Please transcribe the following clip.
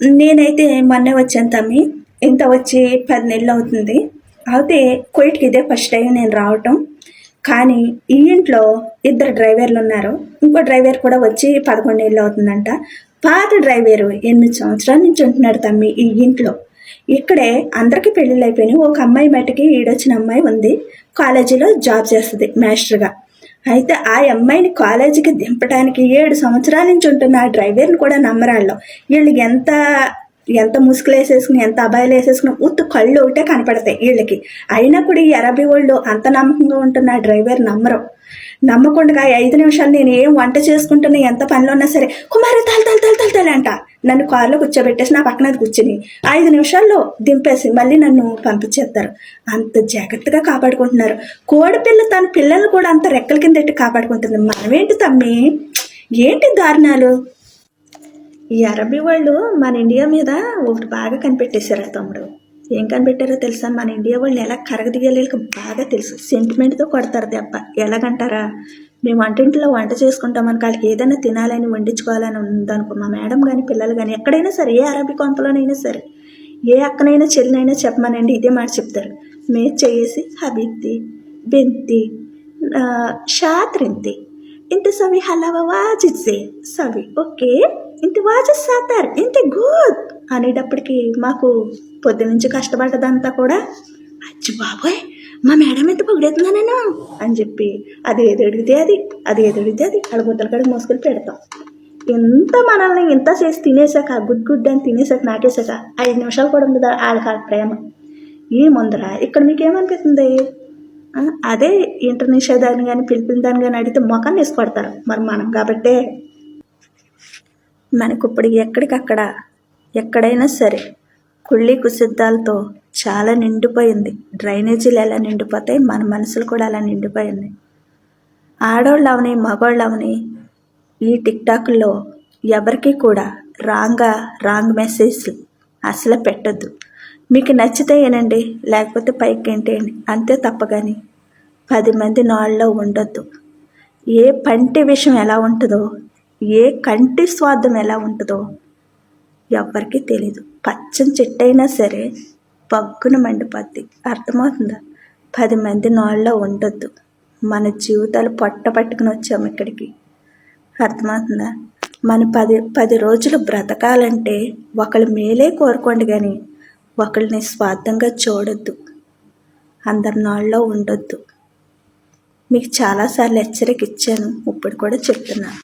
నేనైతే మొన్నే వచ్చాను తమ్మి. ఇంత వచ్చి పది నెలలు అవుతుంది. అయితే కోయిట్కి ఇదే ఫస్ట్ టైం నేను రావటం. కానీ ఈ ఇంట్లో ఇద్దరు డ్రైవర్లు ఉన్నారు. ఇంకో డ్రైవర్ కూడా వచ్చి పదకొండు ఏళ్ళు అవుతుందంట. పాత డ్రైవరు ఎనిమిది సంవత్సరాల నుంచి ఉంటున్నాడు తమ్మి ఈ ఇంట్లో. ఇక్కడే అందరికీ పెళ్ళిళ్ళు అయిపోయినాయి. ఒక అమ్మాయి మటుకి ఈడొచ్చిన అమ్మాయి ఉంది. కాలేజీలో జాబ్ చేస్తుంది మాస్టర్గా. అయితే ఆ అమ్మాయిని కాలేజీకి దింపడానికి ఏడు సంవత్సరాల నుంచి ఉంటున్న ఆ డ్రైవర్ని కూడా నమ్మరాళ్ళు. వీళ్ళు ఎంత ఎంత ముసుగులు వేసేసుకుని ఎంత అబాయిలు వేసేసుకుని ఉత్తు కళ్ళు ఒకటే కనపడతాయి వీళ్ళకి. అయినా కూడా ఈ అరబీ వాళ్ళు అంత నమ్మకంగా ఉంటున్న ఆ డ్రైవర్ నమ్మరు. నమ్మకుండా ఐదు నిమిషాలు నేను ఏం వంట చేసుకుంటున్నా ఎంత పనిలో ఉన్నా సరే కుమారి తల తల నన్ను కారులో కూర్చోబెట్టేసి నా పక్కన కూర్చుని. ఐదు నిమిషాల్లో దింపేసి మళ్ళీ నన్ను పంపించేస్తారు. అంత జాగ్రత్తగా కాపాడుకుంటున్నారు. కోడిపిల్ల తన పిల్లల్ని కూడా అంత రెక్కల కింద పెట్టి కాపాడుకుంటుంది. మనమేంటి తమ్మి? ఏంటి దారుణాలు? ఈ అరబీ వాళ్ళు మన ఇండియా మీద ఒకటి బాగా కనిపెట్టేశారు తమ్ముడు. ఏం కనిపెట్టారో తెలుసా? మన ఇండియా వాళ్ళు ఎలా కరగదీయాలి బాగా తెలుసు. సెంటిమెంట్తో కొడతారు దెబ్బ. ఎలాగంటారా? మేము వంటింట్లో వంట చేసుకుంటామని వాళ్ళకి ఏదైనా తినాలని వండించుకోవాలని ఉందనుకో మా మేడం కానీ పిల్లలు కానీ ఎక్కడైనా సరే ఏ అరబీ కొంతలోనైనా సరే ఏ అక్కనైనా చెల్లినైనా చెప్పమనండి. ఇదే మాట చెప్తారు. మే చేసి హబీబ్తి బెంతి షాత్రింతి ఇంత సవి హలవ వాజిసే సవి ఓకే ఇంత వాజిస్తార్ ఇంత గుడ్ అనేటప్పటికి మాకు పొద్దు నుంచి కష్టపడ్డదంతా కూడా అచ్చి బాబోయ్ మా మేడం ఎంత పొగిడేస్తుందా నేను అని చెప్పి అది ఏది అడిగితే అది అది ఏది అడిగితే అది అడుగుతల కడిగి మోసుకొని పెడతాం. ఎంత మనల్ని ఇంత చేసి తినేసాక గుడ్ గుడ్ అని తినేసాక నాకేసాక ఐదు నిమిషాలు కూడా ఉండదు వాళ్ళకి ప్రేమ? ఈ ముందర ఇక్కడ మీకేమనిపిస్తుంది? అదే ఇంటర్ నిషేధాన్ని కానీ పిలిపిన దాన్ని కానీ అడిగితే మొఖాన్ని వేసుకొడతారు మరి మనం కాబట్టే. మనకు ఇప్పుడు ఎక్కడికక్కడ ఎక్కడైనా సరే కుళ్ళి కుసిద్ధాలతో చాలా నిండిపోయింది. డ్రైనేజీలు ఎలా నిండిపోతాయి? మన మనసులు కూడా అలా నిండిపోయింది. ఆడోళ్ళు అవని మగవాళ్ళు అవని ఈ టిక్టాక్లో ఎవరికి కూడా రాంగా రాంగ్ మెసేజ్లు అసలు పెట్టద్దు. మీకు నచ్చితే ఏనండి? లేకపోతే పైకి ఏంటేయండి అంతే తప్ప కానీ పది మంది నాళ్ళలో ఉండొద్దు. ఏ పంటి విషయం ఎలా ఉంటుందో ఏ కంటి స్వార్థం ఎలా ఉంటుందో ఎవ్వరికీ తెలీదు. పచ్చని చెట్టు అయినా సరే పగ్గున మండిపోద్ది అర్థమవుతుందా? పది మంది నాళ్ళలో ఉండొద్దు. మన జీవితాలు పొట్ట పట్టుకుని వచ్చాము ఇక్కడికి. అర్థమవుతుందా? మన పది పది రోజులు బ్రతకాలంటే ఒకళ్ళ మేలే కోరుకోండి కానీ ఒకళ్ళని స్వార్థంగా చూడొద్దు. అందరి నాళ్ళలో ఉండొద్దు. మీకు చాలాసార్లు హెచ్చరిక ఇచ్చాను. ఇప్పుడు కూడా చెప్తున్నాను